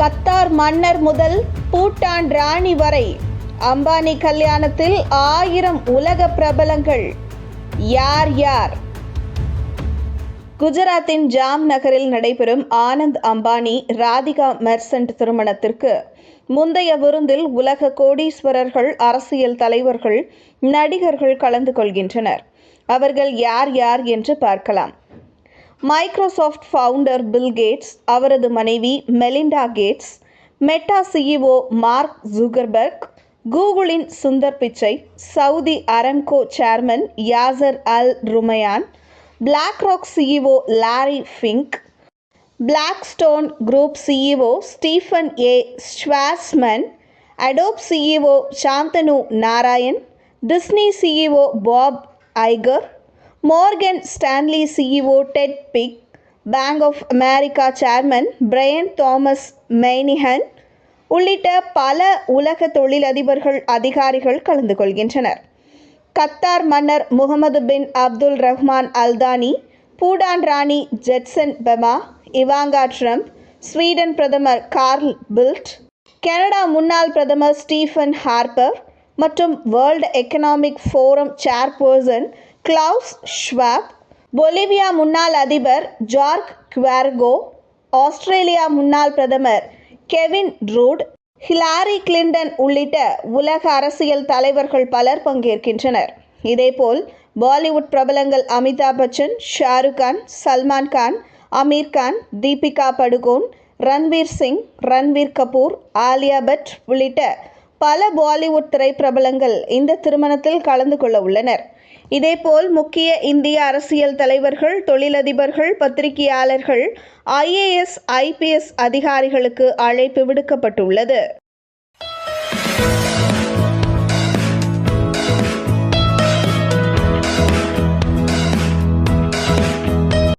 Qatar மன்னர் முதல் பூட்டான் ராணி வரை அம்பானி கல்யாணத்தில் ஆயிரம் உலக பிரபலங்கள். யார் யார்? குஜராத்தின் ஜாம் நகரில் நடைபெறும் ஆனந்த் அம்பானி ராதிகா மெர்சன்ட் திருமணத்திற்கு முந்தைய விருந்தில் உலக கோடீஸ்வரர்கள் அரசியல் தலைவர்கள் நடிகர்கள் கலந்து கொள்கின்றனர். அவர்கள் யார் யார் என்று பார்க்கலாம். மைக்ரோசாஃப்ட் ஃபவுண்டர் பில் கேட்ஸ் அவரது மனைவி Melinda Gates Meta CEO Mark Zuckerberg கூகுளின் Sundar Pichai Saudi Aramco chairman Yasir Al Rumayyan BlackRock CEO Larry Fink Blackstone group CEO Stephen A ஸ்வாஸ்மன் Adobe CEO Shantanu Narayen Disney CEO Bob Iger Morgan Stanley CEO Ted Pick bank of America chairman Brian Thomas Moynihan உள்ளிட்ட பல உலக தொழிலதிபர்கள் அதிகாரிகள் கலந்து கொள்கின்றனர். Qatar மன்னர் Mohammed bin Abdul Rahman Al Thani Bhutan ராணி Jetsun Pema Ivanka Trump Sweden பிரதமர் Carl Bildt Canada முன்னாள் பிரதமர் ஸ்டீஃபன் ஹார்பர் மற்றும் world economic forum chairperson Klaus Schwab Bolivia முன்னாள் அதிபர் ஜார்க் குவார்கோ ஆஸ்திரேலியா முன்னாள் பிரதமர் கெவின் ரூட் ஹிலாரி கிளின்டன் உள்ளிட்ட உலக அரசியல் தலைவர்கள் பலர் பங்கேற்கின்றனர். இதேபோல் பாலிவுட் பிரபலங்கள் அமிதாப் பச்சன் ஷாருக் கான் சல்மான் கான் அமீர் கான் தீபிகா படுகோன் ரன்வீர் சிங் ரன்வீர் கபூர் ஆலியா பட் உள்ளிட்ட பல பாலிவுட் திரைப்பிரபலங்கள் இந்த திருமணத்தில் கலந்து கொள்ள உள்ளனர். இதேபோல் முக்கிய இந்திய அரசியல் தலைவர்கள் தொழிலதிபர்கள் பத்திரிகையாளர்கள் ஐஏஎஸ் ஐபிஎஸ் அதிகாரிகளுக்கு அழைப்பு விடுக்கப்பட்டுள்ளது.